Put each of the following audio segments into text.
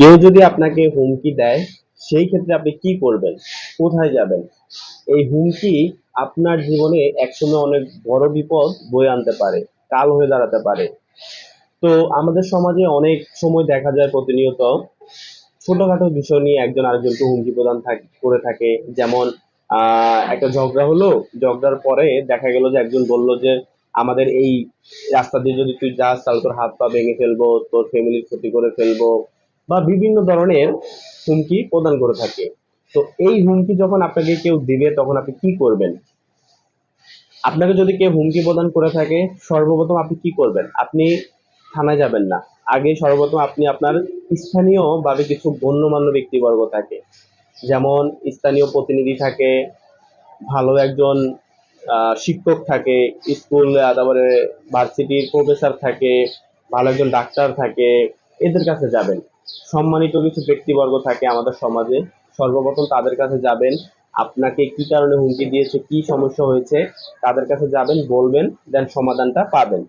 কেউ যদি আপনাকে হুমকি দেয়, সেই ক্ষেত্রে আপনি কি করবেন? কোথায় যাবেন? এই হুমকি আপনার জীবনে একসময় অনেক বড় বিপদ বয়ে আনতে পারে, কাল হয়ে দাঁড়াতে পারে। তো আমাদের সমাজে অনেক সময় দেখা যায় প্রতিনিয়ত ছোটখাটো বিষয় নিয়ে একজন আরেকজনকে হুমকি প্রদান করে থাকে। যেমন একটা ঝগড়া হলো, ঝগড়ার পরে দেখা গেল যে একজন বলল যে, আমাদের এই রাস্তা দিয়ে যদি তুই যাস, তাহলে তোর হাত পা ভেঙে ফেলব, তোর ফ্যামিলির ক্ষতি করে ফেলব। বা বিভিন্ন ধরনের হুমকি প্রদান করে থাকে। তো এই হুমকি যখন আপনাকে কেউ দিবে, তখন আপনি কি করবেন? আপনাকে যদি কেউ হুমকি প্রদান করে থাকে, সর্বপ্রথম আপনি কি করবেন? আপনি থানায় যাবেন না। আগে সর্বপ্রথম আপনি আপনার স্থানীয় ভাবে কিছু গণ্যমান্য ব্যক্তিবর্গ থাকে। যেমন স্থানীয় প্রতিনিধি থাকে, ভালো একজন শিক্ষক থাকে, স্কুল তারপরে ভার্সিটির প্রফেসর থাকে, ভালো একজন ডাক্তার থাকে, এদের কাছে যাবেন। সম্মানিত কিছু ব্যক্তিবর্গ থাকে আমাদের সমাজে, সর্বপ্রথম তাদের কাছে যাবেন, আপনাকে কি কারণে হুমকি দিয়েছে, কি সমস্যা হয়েছে, তাদের কাছে যাবেন, বলবেন, দেন সমাধানটা পাবেন।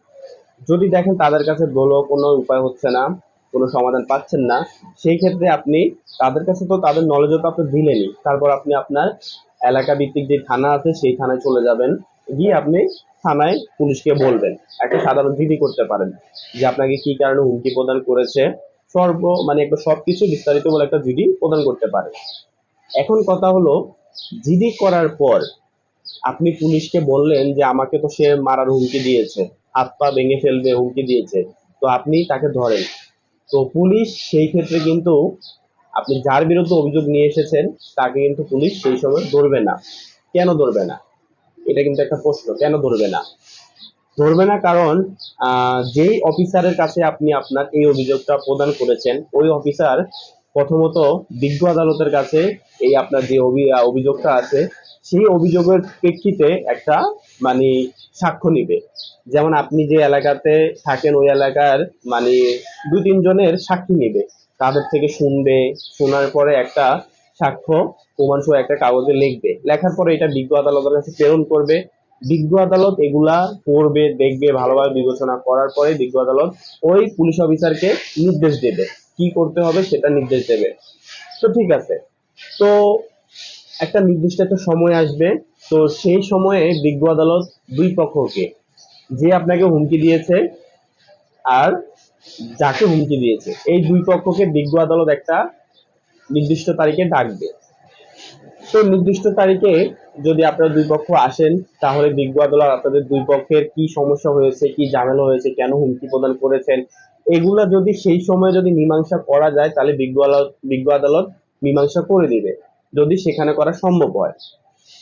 যদি দেখেন তাদের কাছে বলেও কোনো উপায় হচ্ছে না, কোনো সমাধান পাচ্ছেন না, সেই ক্ষেত্রে আপনি, তাদের কাছে তো তাদের নলেজও তো আপনি দিলেনই। তারপর আপনি আপনার এলাকা ভিত্তিক যে থানা আছে, সেই থানায় চলে যাবেন, গিয়ে আপনি থানায় পুলিশকে বলবেন। একটা সাধারণ জিডি করতে পারেন যে আপনাকে কি কারণে হুমকি প্রদান করেছে সর্ব মানে একবার সবকিছু বিস্তারিত বলে একটা জিডি প্রদান করতে পারে। এখন কথা হলো, জিডি করার পর আপনি পুলিশকে বললেন যে আমাকে তো সে মারার হুমকি দিয়েছে, হাত পা ভেঙে ফেলবে হুমকি দিয়েছে, তো আপনি তাকে ধরেন। তো পুলিশ সেই ক্ষেত্রে কিন্তু আপনি যার বিরুদ্ধে অভিযোগ নিয়ে এসেছেন, তাকে কিন্তু পুলিশ সেই সময় ধরবে না। কেন ধরবে না? এটা কিন্তু একটা প্রশ্ন, কেন ধরবে না? ধরবে না কারণ যেই অফিসারের কাছে আপনি আপনার এই অভিযোগটা প্রদান করেছেন, ওই অফিসার প্রথমত বিজ্ঞ আদালতের কাছে এই আপনার যে অভি- অভিযোগটা আছে, সেই অভিযোগের প্রেক্ষিতে একটা মানে সাক্ষ্য নিবে। যেমন আপনি যে এলাকাতে থাকেন, ওই এলাকার মানে দু তিনজনের সাক্ষী নিবে। তাদের থেকে শুনবে, শোনার পরে একটা সাক্ষ্য প্রমাণসহ একটা কাগজে লিখবে। লেখার পরে এটা বিজ্ঞ আদালতের কাছে প্রেরণ করবে। বিজ্ঞ আদালত এগুলা পড়বে, দেখবে, ভালোভাবে বিবেচনা করার পরে বিজ্ঞ আদালত ওই পুলিশ অফিসারকে নির্দেশ দেবে। কি করতে হবে সেটা নির্দেশ দেবে। তো ঠিক আছে। তো একটা নির্দিষ্ট একটা সময় আসবে। তো সেই সময়ে বিজ্ঞ আদালত দুই পক্ষকে, যে আপনাকে হুমকি দিয়েছে আর যাকে হুমকি দিয়েছে, এই দুই পক্ষকে বিজ্ঞ আদালত একটা নির্দিষ্ট তারিখে ডাকবে। তো নির্দিষ্ট তারিখে যদি আপনারা দুই পক্ষ আসেন, তাহলে বিজ্ঞ আদালত আপনাদের দুই পক্ষের কি সমস্যা হয়েছে, কি ঝামেলা হয়েছে, কেন হুমকি প্রদান করেছেন, এগুলা যদি সেই সময় যদি মীমাংসা করা যায়, তাহলে বিজ্ঞ আদালত বিজ্ঞ আদালত মীমাংসা করে দিবে, যদি সেখানে করা সম্ভব হয়।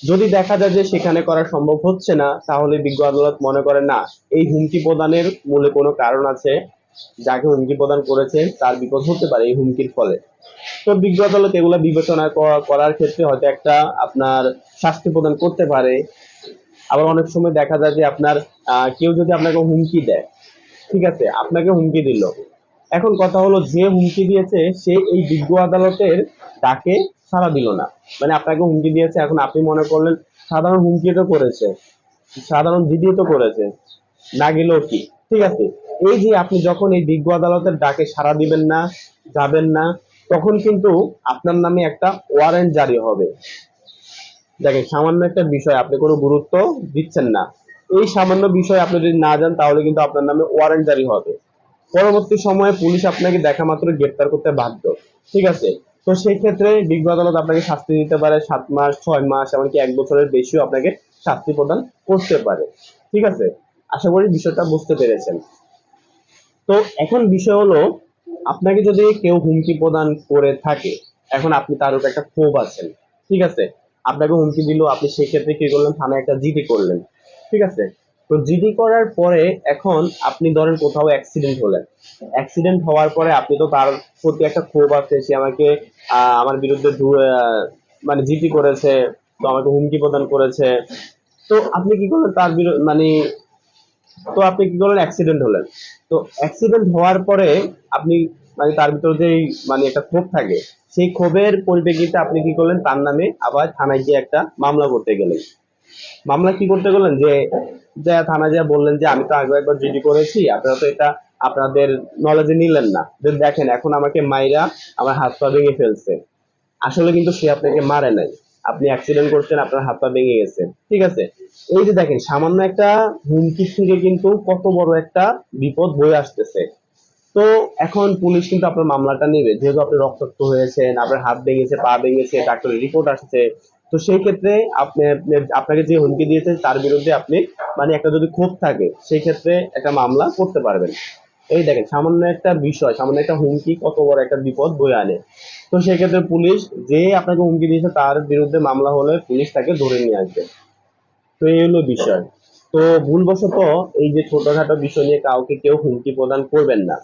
যদি দেখা যায় যে সেখানে করা সম্ভব হচ্ছে না, তাহলে বিজ্ঞ আদালত মনে করে না, এই হুমকি প্রদানের মূলে কোনো কারণ আছে, যাকে হুমকি প্রদান করেছে, তার বিপদ হতে পারে এই হুমকির ফলে। তো বিজ্ঞ আদালত এগুলো বিবেচনা করার ক্ষেত্রে হয়তো একটা আপনার শাস্তি প্রদান করতে পারে। আবার অনেক সময় দেখা যায় যে আপনার কেউ যদি আপনাকে হুমকি দেয়, ঠিক আছে, আপনাকে হুমকি দিল। এখন কথা হলো যে হুমকি দিয়েছে, সে এই বিজ্ঞ আদালতের ডাকে সাড়া দিল না। মানে আপনাকে হুমকি দিয়েছে, এখন আপনি মনে করলেন সাধারণ হুমকি তো করেছে, সাধারণ জিডি তো করেছে, না গেলেও কি? ঠিক আছে, এই যে আপনি যখন এই বিজ্ঞ আদালতের ডাকে সাড়া দিবেন না, যাবেন না তখন কিন্তু আপনার নামে একটা ওয়ারেন্ট জারি হবে। দেখেন, সামান্য একটা বিষয়, আপনি কোনো গুরুত্ব দিচ্ছেন না। এই সামান্য বিষয় আপনি যদি না যান তাহলে কিন্তু আপনার নামে ওয়ারেন্ট জারি হবে। পরবর্তী সময়ে পুলিশ আপনাকে দেখা মাত্র গ্রেপ্তার করতে বাধ্য। ঠিক আছে? তো সেই ক্ষেত্রে বিজ্ঞ আদালত আপনাকে শাস্তি দিতে পারে সাত মাস, ছয় মাস, এমনকি এক বছরের বেশিও আপনাকে শাস্তি প্রদান করতে পারে। ঠিক আছে? আশা করি বিষয়টা বুঝতে পেরেছেন। তো এখন বিষয় হলো আপনাকে যদি কেউ হুমকি প্রদান করে থাকে, এখন আপনি তার উপর একটা ক্ষোভ আছেন, ঠিক আছে? আপনাকে হুমকি দিল, আপনি সেক্ষেত্রে কি করলেন? থানায় একটা জিডি করলেন, ঠিক আছে? তো জিডি করার পরে এখন আপনি ধরেন কোথাও অ্যাক্সিডেন্ট হলেন। অ্যাক্সিডেন্ট হওয়ার পরে আপনি তো তার প্রতি একটা ক্ষোভ আছে, সে আমাকে আমার বিরুদ্ধে মানে জিডি করেছে, তো আমাকে হুমকি প্রদান করেছে। তো আপনি কি করলেন? তার মানে তো আপনি কি করলেন? অ্যাক্সিডেন্ট হলেন। তো অ্যাক্সিডেন্ট হওয়ার পরে আপনি মানে তার ভিতরে যেই মানে একটা ক্ষোভ থাকে, সেই ক্ষোভের পরিপ্রেক্ষিতে আপনি কি করলেন? তার নামে আবার থানায় গিয়ে একটা মামলা করতে গেলেন। মামলা কি করতে গেলেন? যে যে থানায় যা বললেন যে, আমি তো আগে একবার জিডি করেছি, আপনারা তো এটা আপনাদের নলেজে নিলেন না। যে দেখেন, এখন আমাকে মাইরা আমার হাত পা ভেঙে ফেলছে। আসলে কিন্তু সে আপনাকে মারে নাই। আপনি অ্যাক্সিডেন্ট করছেন, আপনার হাত পা ভেঙে গেছে। ঠিক আছে? এই যে দেখেন, সামান্য একটা হুমকি থেকে কিন্তু কত বড় একটা বিপদ বয়ে আসতেছে। তো এখন পুলিশ কিন্তু আপনার মামলাটা নেবে। যেহেতু আপনি রক্তাক্ত হয়েছেন, আপনার হাত ভেঙেছে, পা ভেঙেছে, ডাক্তারের রিপোর্ট আসছে, তো সেই ক্ষেত্রে আপনি আপনি- আপনাকে যে হুমকি দিয়েছে, তার বিরুদ্ধে আপনি মানে একটা যদি ক্ষোভ থাকে, সেই ক্ষেত্রে একটা মামলা করতে পারবেন। এই দেখেন, সামান্য একটা বিষয়, সামান্য একটা হুমকি, কত বড় একটা বিপদ বয়ে আনে। তো সেক্ষেত্রে পুলিশ যে আপনাকে হুমকি দিয়েছে, তার বিরুদ্ধে মামলা হলে পুলিশ তাকে ধরে নিয়ে আসবে। তো এই হলো বিষয়। তো ভুলবশত এই যে ছোটখাটো বিষয় নিয়ে কাউকে কেউ হুমকি প্রদান করবেন না।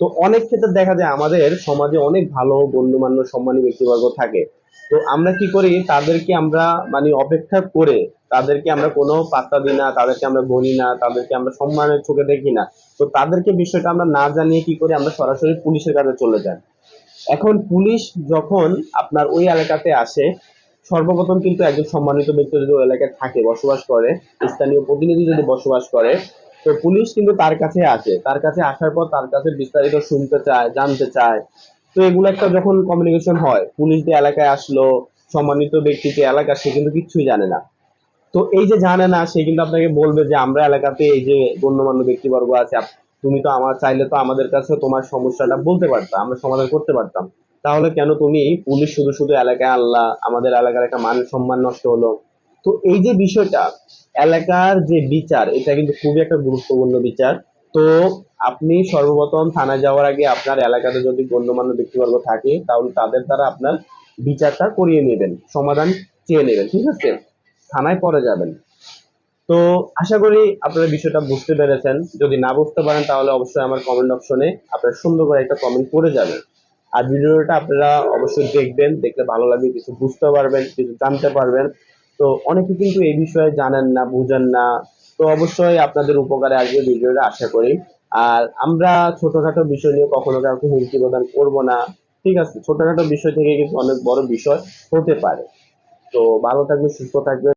তো অনেক ক্ষেত্রে দেখা যায়, আমাদের সমাজে অনেক ভালো, গণ্যমান্য, সম্মানী ব্যক্তিবর্গ থাকে। তো আমরা কি করি? তাদেরকে আমরা মানে অপেক্ষা করে তাদেরকে আমরা কোনো পাত্তা দিই না, তাদেরকে আমরা গণি না, তাদেরকে আমরা সম্মানের চোখে দেখি না। তো তাদেরকে বিষয়টা আমরা না জানিয়ে কি করি? আমরা সরাসরি পুলিশের কাছে চলে যাই। এখন পুলিশ যখন আপনার ওই এলাকাতে আসে, সর্বপ্রথম কিন্তু একজন সম্মানিত ব্যক্তি যদি ওই এলাকায় থাকে, বসবাস করে, স্থানীয় প্রতিনিধি যদি বসবাস করে, তো পুলিশ কিন্তু তার কাছে আসে। তার কাছে আসার পর তার কাছে বিস্তারিত শুনতে চায়, জানতে চায়। তো এগুলো একটা যখন কমিউনিকেশন হয়, পুলিশ যে এলাকায় আসলো, সম্মানিত ব্যক্তিকে এলাকা সে কিন্তু কিচ্ছুই জানে না। তো এই যে জানে না, সে কিন্তু আপনাকে বলবে যে, আমরা এলাকাতে এই যে গণ্যমান্য ব্যক্তিবর্গ আছে তুমি তো আমার, চাইলে তো আমাদের কাছে তোমার সমস্যাটা বলতে পারতাম আমরা সমাধান করতে পারতাম। তাহলে কেন তুমি পুলিশ শুধু শুধু এলাকায় আনলা? আমাদের এলাকার একটা মান সম্মান নষ্ট হলো। তো এই যে বিষয়টা, এলাকার যে বিচার, এটা কিন্তু খুবই একটা গুরুত্বপূর্ণ বিচার। তো আপনি সর্বপ্রথম থানায় যাওয়ার আগে আপনার এলাকাতে যদি গণ্যমান্য ব্যক্তিবর্গ থাকে, তাহলে তাদের দ্বারা আপনার বিচারটা করিয়ে নেবেন, সমাধান চেয়ে নেবেন, ঠিক আছে? থানায় পরে যাবেন। তো আশা করি আপনারা বিষয়টা বুঝতে পেরেছেন। যদি না বুঝতে পারেন, তাহলে অবশ্যই আমার কমেন্ট অপশনে আপনারা সুন্দর করে একটা কমেন্ট করে যাবেন। আর ভিডিওটা আপনারা অবশ্যই দেখবেন, দেখলে ভালো লাগবে, কিছু বুঝতে পারবেন, কিছু জানতে পারবেন। তো অনেকে কিন্তু এই বিষয়ে জানেন না, বুঝেন না। তো অবশ্যই আপনাদের উপকারে আসবে ভিডিওটা, আশা করি। আর আমরা ছোটখাটো বিষয় নিয়ে কখনো কাউকে হুমকি প্রদান করব না। ঠিক আছে, ছোটখাটো বিষয় থেকে কিন্তু অনেক বড় বিষয় হতে পারে। তো ভালো থাকবে সুস্থ থাকবে